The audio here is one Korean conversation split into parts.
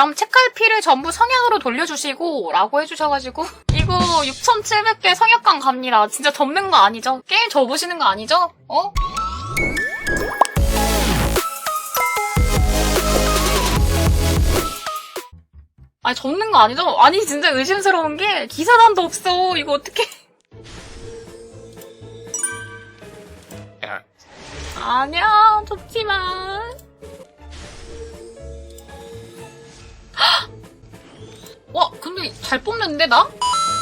다음 책갈피를 전부 성향으로 돌려주시고 라고 해주셔가지고 이거 6,700개 성역강 갑니다. 진짜 접는 거 아니죠? 게임 접으시는 거 아니죠? 어? 아니 접는 거 아니죠? 아니 진짜 의심스러운 게 기사단도 없어. 이거 어떻게? 야, 아니야 접지마. 와 근데 잘 뽑는데 나?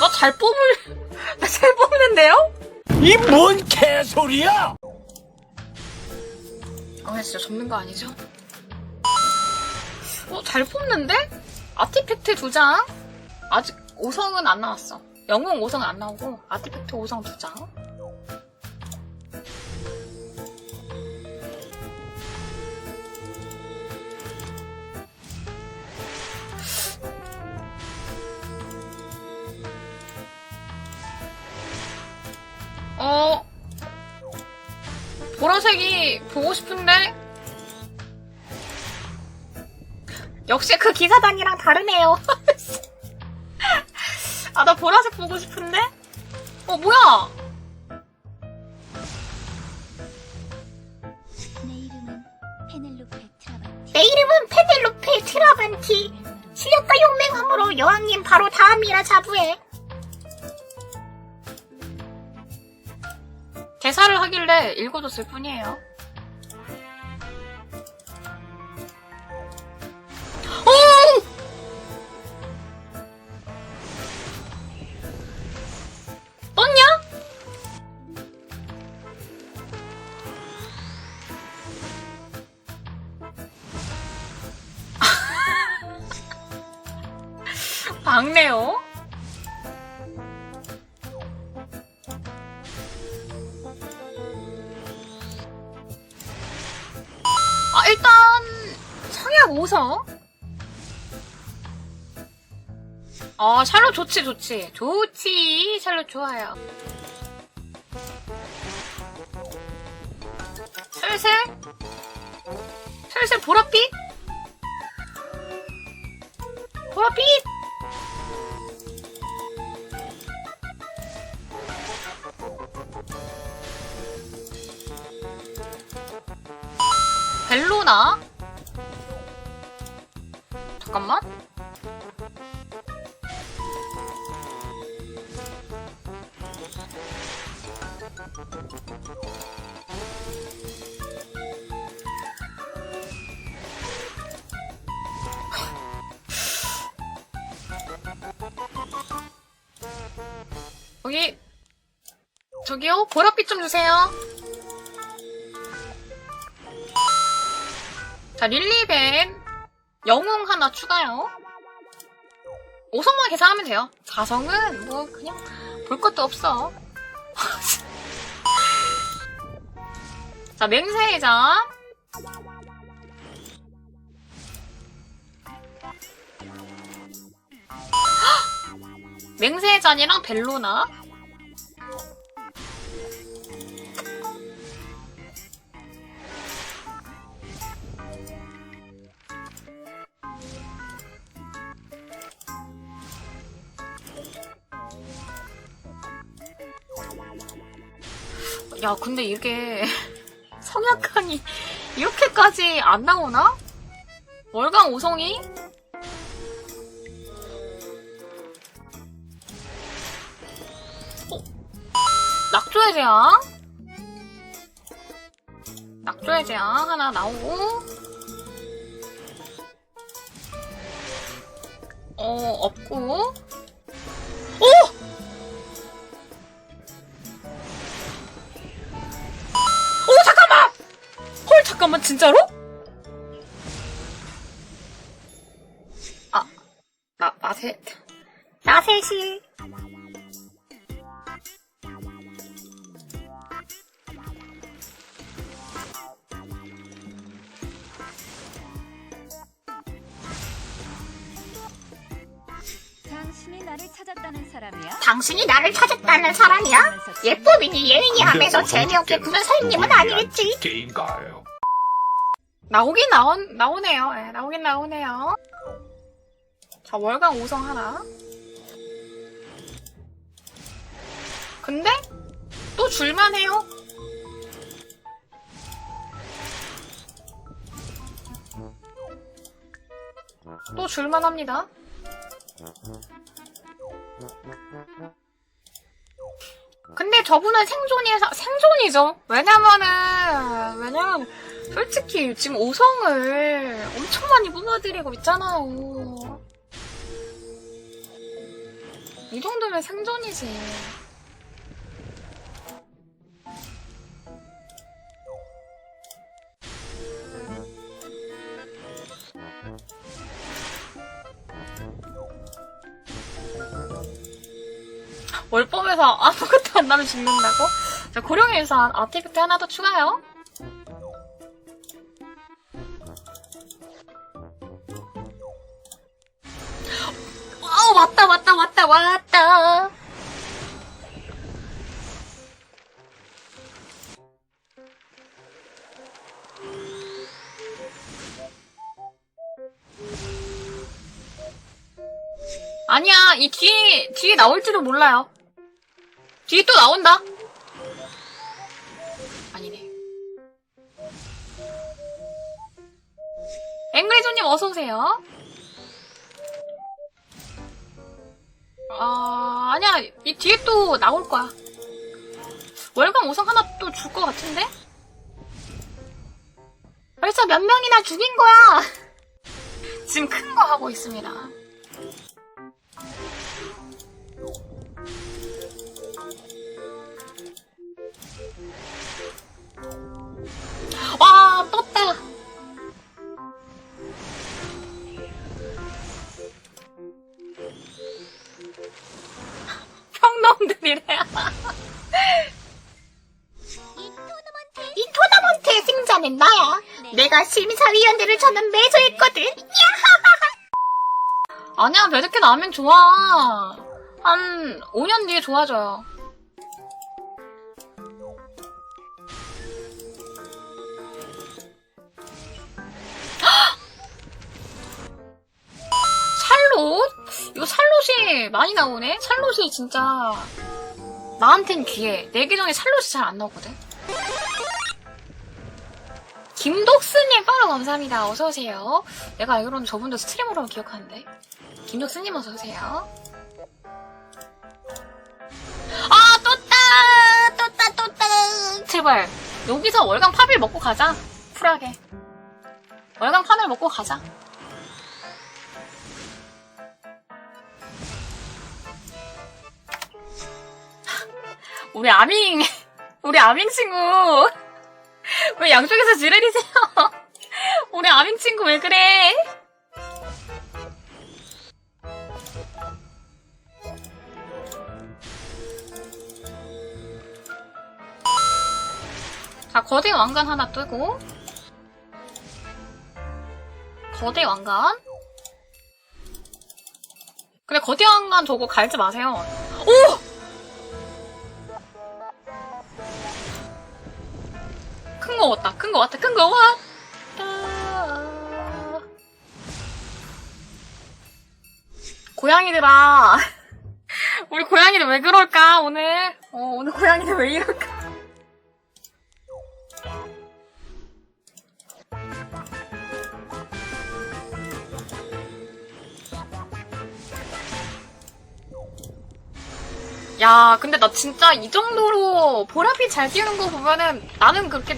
나 잘 뽑을 나 잘 뽑는데요? 이 뭔 개소리야! 아 진짜 접는 거 아니죠? 어 잘 뽑는데? 아티팩트 두 장. 아직 5성은 안 나왔어. 영웅 5성은 안 나오고 아티팩트 5성 두 장. 보라색이 보고 싶은데 역시 그 기사단이랑 다르네요. 아, 나 보라색 보고 싶은데? 어, 뭐야? 내 이름은 페넬로페 트라반티. 내 이름은 페넬로페 트라반티. 실력과 용맹함으로 여왕님 바로 다음이라 자부해. 대사를 하길래 읽어줬을 뿐이에요. 일단, 성약 5성. 아, 샬롯 좋지, 좋지. 좋지. 샬롯 좋아요. 슬슬? 슬슬 보랏빛? 보랏빛? 여기 저기요 보랏빛 좀 주세요. 자, 릴리벤 영웅 하나 추가요. 5성만 계산하면 돼요. 4성은 뭐 그냥 볼 것도 없어. 자, 맹세자. 맹세잔이랑 벨로나. 야, 근데 이게 성약강이 이렇게까지 안 나오나? 월강 5성이? 어? 낙조의 재앙? 낙조의 재앙 하나 나오고 어, 없고 진짜로? 아, 나 나세 나셋이 당신이 나를 찾았다는 사람이야? 당신이 나를 찾았다는 사람이야? 예쁨이니 예능이 하면서 재미없게 구는 선생님은 아니겠지? 게임가요. 나오긴 나온 나오네요. 예, 나오긴 나오네요. 자, 월강 5성 하나. 근데 또 줄만 해요. 또 줄만 합니다. 근데 저분은 생존이 생존이죠. 왜냐면은 왜냐면 솔직히 지금 5성을 엄청 많이 뽑아드리고 있잖아요. 이 정도면 생존이지. 월법에서 아무것도 안 나면 죽는다고? 자, 고령에서 아티팩트 하나 더 추가요. 뒤에, 뒤에 나올지도 몰라요. 뒤에 또 나온다. 아니네. 앵그리조님 어서오세요. 아, 아니야. 이 뒤에 또 나올 거야. 월간 5성 하나 또 줄 것 같은데? 벌써 몇 명이나 죽인 거야! 지금 큰 거 하고 있습니다. 이 토너먼트 이 토너먼트의 승자는 나야. 내가 심사위원들을 저는 매수했거든. 아니야, 베드캐 나오면 좋아. 한 5년 뒤에 좋아져요. 샬롯? 이거 샬롯이 많이 나오네? 샬롯이 진짜 나한텐 귀해. 내 계정에 샬롯이 잘 안 나오거든. 김독스님 팔로 감사합니다. 어서오세요. 내가 알기로는 저분도 스트리머로 기억하는데. 김독스님 어서오세요. 아, 떴다! 떴다, 떴다! 제발. 여기서 월강 팝일 먹고 가자. 쿨하게. 월강 팝일 먹고 가자. 우리 아밍, 우리 아밍 친구. 왜 양쪽에서 지르리세요? 우리 아밍 친구 왜 그래? 자, 거대 왕관 하나 뜨고. 거대 왕관. 근데 거대 왕관 저거 갈지 마세요. 오! 거 왔다. 큰거 왔다. 큰거 왔다. 고양이들아. 우리 고양이들 왜 그럴까, 오늘? 어, 오늘 고양이들 왜 이럴까? 야, 근데 나 진짜 이 정도로 보라빛 잘 띄우는 거 보면은 나는 그렇게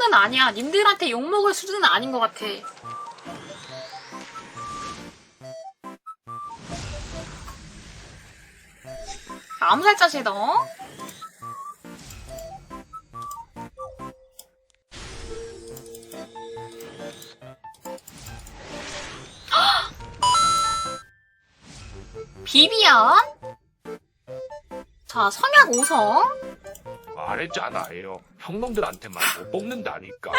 똥성은 아니야. 님들한테 욕먹을 수준은 아닌 것 같아. 암살자시다. 어? 비비안? 자, 성약 5성. 말했잖아요. 형놈들한테만 못 뽑는다니까.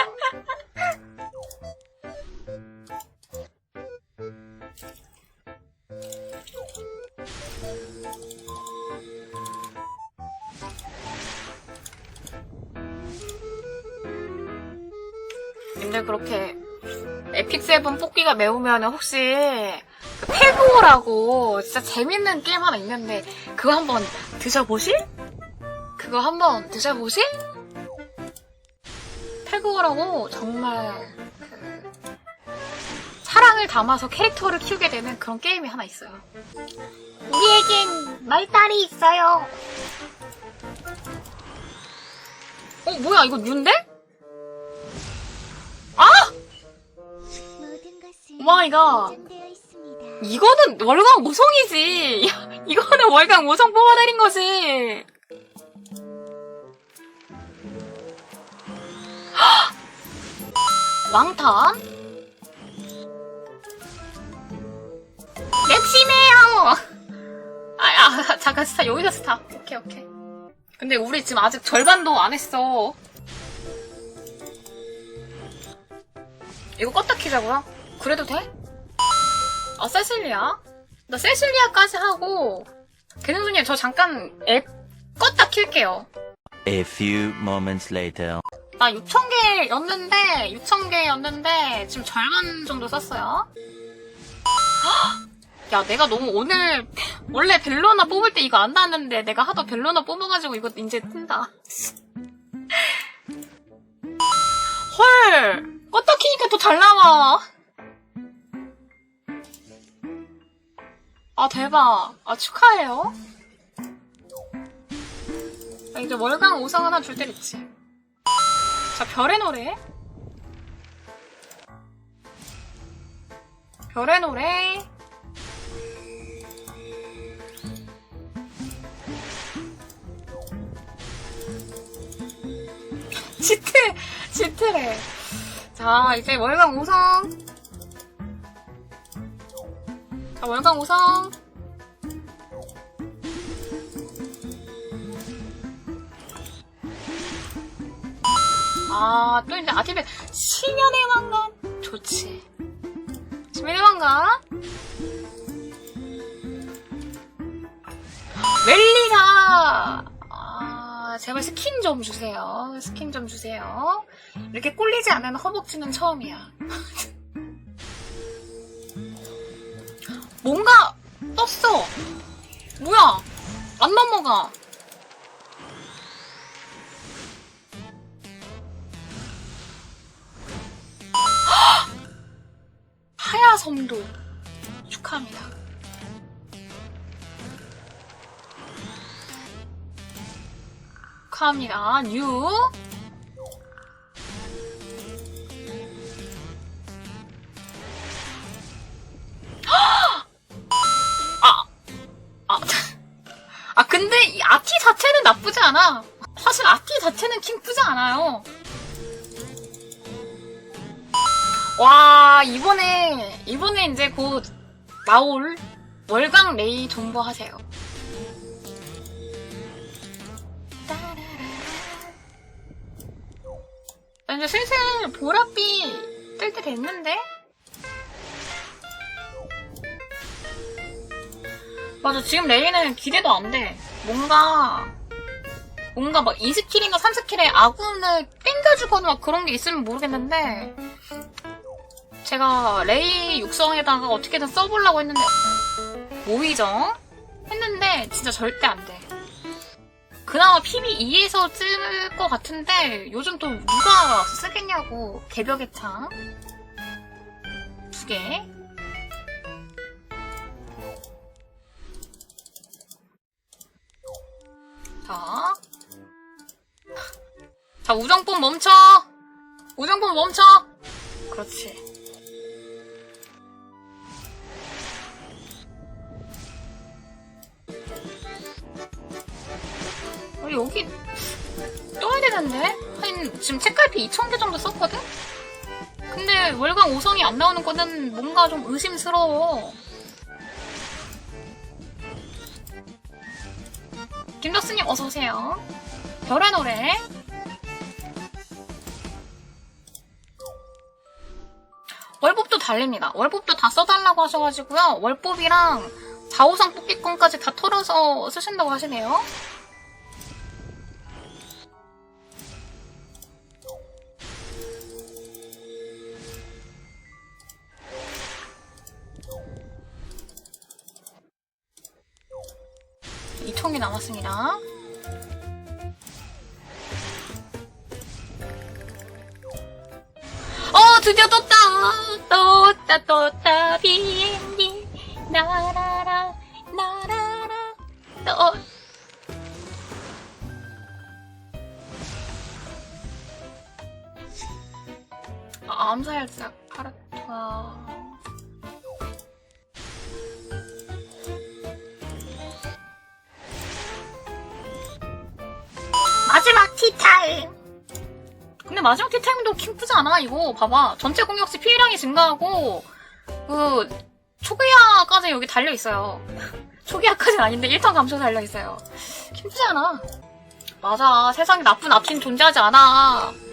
님들 그렇게 에픽 세븐 뽑기가 매우면 혹시 페고라고 진짜 재밌는 게임 하나 있는데 그거 한번 드셔보실? 그거 한번 드셔보실? 페고라고 정말 그 사랑을 담아서 캐릭터를 키우게 되는 그런 게임이 하나 있어요. 우리에겐 말딸이 있어요. 어 뭐야 이거 뉴인데? 모든 것은 오 마이 갓. 정되어 있습니다. 이거는 월광 모성이지. 이거는 월광 모성 뽑아내린 거지. 왕탄? 맵심해요. 아, 아, 잠깐 스타 여기서 스타. 오케이 오케이. 근데 우리 지금 아직 절반도 안 했어. 이거 껐다 키자고요? 그래도 돼? 아 세실리아? 나 세실리아까지 하고 개능수님 저 잠깐 앱 껐다 킬게요. A few moments later. 나 6,000개였는데, 6,000개였는데, 지금 절반 정도 썼어요. 헉! 야, 내가 너무 오늘, 원래 벨로나 뽑을 때 이거 안 나왔는데, 내가 하도 벨로나 뽑아가지고 이거 이제 뜬다. 헐! 껐다 키니까 더잘 나와. 아, 대박. 아, 축하해요. 아, 이제 월강 5성 하나 줄 때겠지. 자, 별의 노래. 별의 노래. 지트, 지트래. 자, 이제 월강 5성. 자, 월강 5성. 아, 또 이제 아티베 신년의 왕관 좋지. 신년의 왕관. 멜리사. 아, 제발 스킨 좀 주세요. 스킨 좀 주세요. 이렇게 꼴리지 않은 허벅지는 처음이야. 뭔가 떴어. 뭐야? 안 넘어가. 하야섬도 축하합니다. 축하합니다. 뉴. 아, 아, 아, 근데 이 아티 자체는 나쁘지 않아. 사실 아티 자체는 킹쁘지 않아요. 와, 이번에, 이번에 이제 곧 나올 월강 레이 정보하세요. 나 이제 슬슬 보랏빛 뜰 때 됐는데? 맞아, 지금 레이는 기대도 안 돼. 뭔가, 뭔가 막 2스킬인가 3스킬에 아군을 땡겨주거나 막 그런 게 있으면 모르겠는데, 제가 레이 육성에다가 어떻게든 써보려고 했는데 모의정 했는데 진짜 절대 안 돼. 그나마 PB2에서 쓸 것 같은데 요즘 또 누가 쓰겠냐고 개벽의 창 두 개. 자, 자 우정법 멈춰. 우정법 멈춰. 그렇지. 2,000개 정도 썼거든? 근데 월강 5성이 안 나오는 거는 뭔가 좀 의심스러워. 김덕수님 어서오세요. 별의 노래. 월법도 달립니다. 월법도 다 써달라고 하셔가지고요. 월법이랑 4호상 뽑기권까지 다 털어서 쓰신다고 하시네요. 아, 암살자 카르타. 마지막 티타임. 근데 마지막 티타임도 킹프지 않아, 이거. 봐봐. 전체 공격시 피해량이 증가하고, 그, 초기화까지 여기 달려있어요. 초기화까지는 아닌데 1턴 감소 달려있어요. 킹프지 않아. 맞아. 세상에 나쁜 앞팀 존재하지 않아.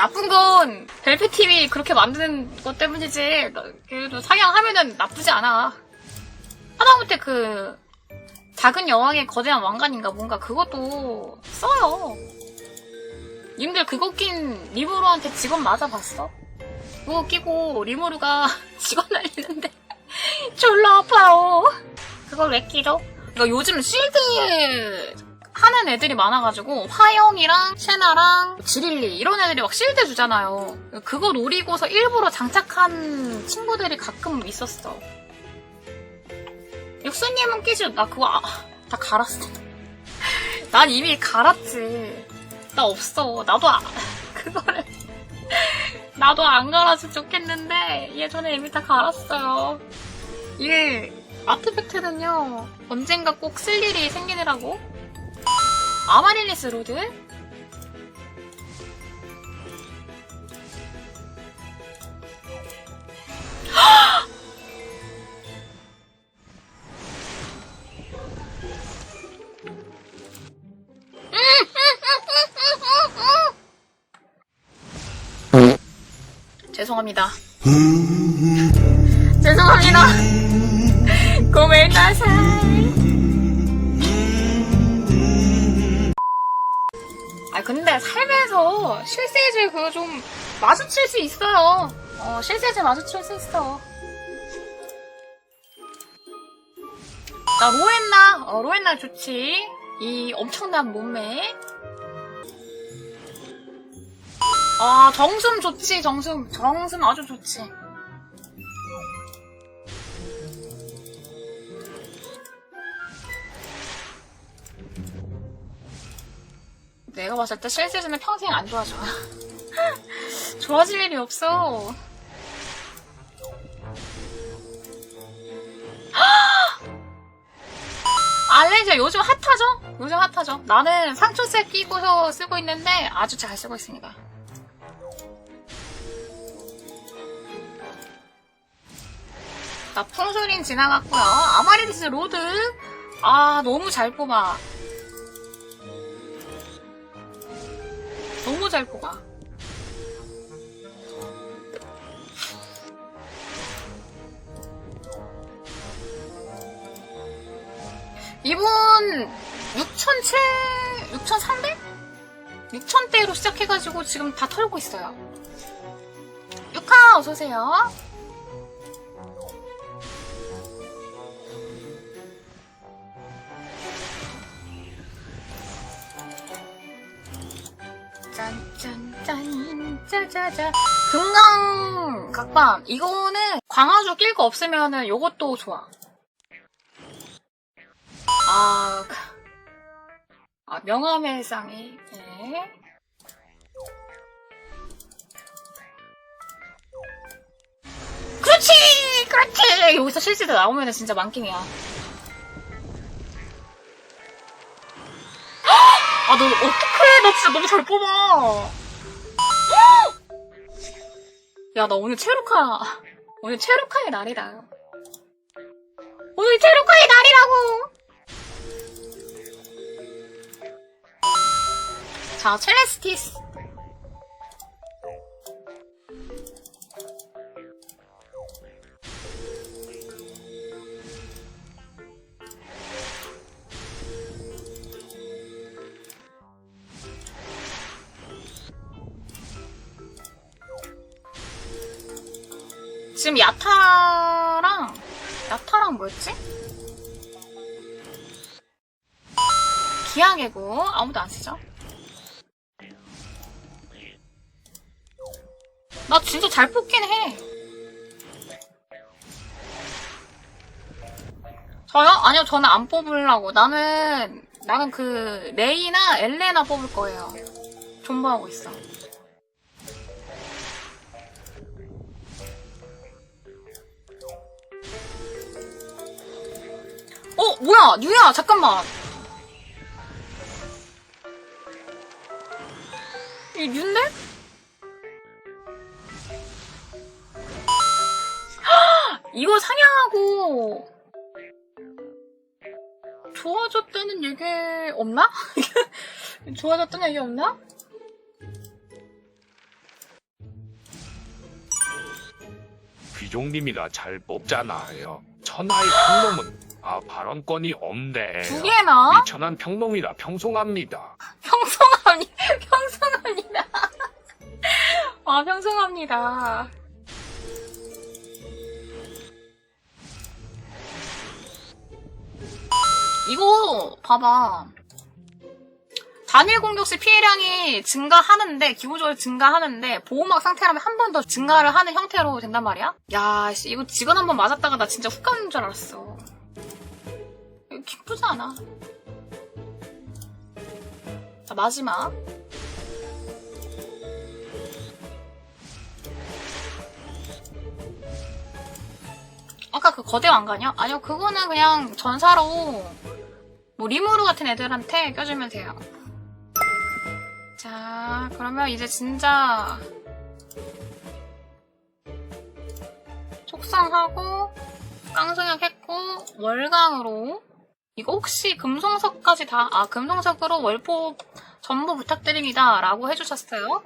나쁜 건 벨페팀이 그렇게 만드는 것 때문이지. 그래도 상향하면은 나쁘지 않아. 하다못해 그, 작은 여왕의 거대한 왕관인가 뭔가 그것도 써요. 님들 그거 낀 리무루한테 직원 맞아봤어? 그거 끼고 리무루가 직원 날리는데 졸라 아파요. 그걸 왜 끼죠? 그러니까 요즘 실드 하는 애들이 많아가지고 화영이랑 셰나랑 지릴리 이런 애들이 막 실드 주잖아요. 그거 노리고서 일부러 장착한 친구들이 가끔 있었어. 육수님은 끼지 나 그거 아, 다 갈았어. 난 이미 갈았지. 나 없어. 나도 아, 그거를 나도 안 갈아서 좋겠는데 예전에 이미 다 갈았어요. 이 아트팩트는요 언젠가 꼭 쓸 일이 생기더라고. 아마릴리스 로드? 죄송합니다. 죄송합니다. 고멘나사 근데 살면서 실세질 그거 좀 마주칠 수 있어요. 어 실세질 마주칠 수 있어. 나 로엔나, 어 로엔나 좋지. 이 엄청난 몸매. 아, 정숨 좋지, 정숨. 정숨 아주 좋지. 봤을 때 실세즈는 평생 안 좋아져. 좋아질 일이 없어. 알레지아 요즘 핫하죠? 요즘 핫하죠? 나는 상초색 끼고서 쓰고 있는데 아주 잘 쓰고 있습니다. 나 풍소린 지나갔고요. 아마리리스 로드. 아, 너무 잘 뽑아. 잘 뽑아. 이분 6,700? 6,300? 6,000대로 시작해가지고 지금 다 털고 있어요. 유카 어서오세요. 짜자자. 금강! 각밤 이거는 광화주 낄 거 없으면은 요것도 좋아. 아, 그- 아 명함의 쌍이. 네. 그렇지! 그렇지! 여기서 실수도 나오면은 진짜 만킹이야. 아, 너 어떡해. 나 진짜 너무 잘 뽑아. 야, 나 오늘 체루카, 오늘 체루카의 날이다. 오늘 체루카의 날이라고! 자, 첼레스티스. 지금 야타랑 야타랑 뭐였지? 기하개구 아무도 안 쓰죠? 나 진짜 잘 뽑긴 해. 저요? 아니요, 저는 안 뽑으려고. 나는, 나는 그, 레이나 엘레나 뽑을 거예요. 존버하고 있어. 어, 뭐야, 뉴야, 잠깐만. 이 뉴인데? 이거 상향하고 좋아졌다는 얘기 없나? 좋아졌다는 얘기 없나? 귀종님이라 잘 뽑잖아요. 천하의 평놈은 아 발언권이 없네. 두 개나? 미천한 평놈이라 평송합니다. 평송합니다. 평송합니다. 아, 평송합니다. 이거 봐봐. 단일 공격 시 피해량이 증가하는데 기본적으로 증가하는데 보호막 상태라면 한 번 더 증가를 하는 형태로 된단 말이야? 야, 씨, 이거 직원 한 번 맞았다가 나 진짜 훅 가는 줄 알았어. 기쁘지 않아. 자, 마지막. 아까 그 거대 왕관이요? 아니요, 그거는 그냥 전사로 뭐 리무르 같은 애들한테 껴주면 돼요. 자, 그러면 이제 진짜 속상하고 깡성약 했고 월강으로 이거 혹시 금송석까지 다, 아, 금송석으로 월포 전부 부탁드립니다. 라고 해주셨어요.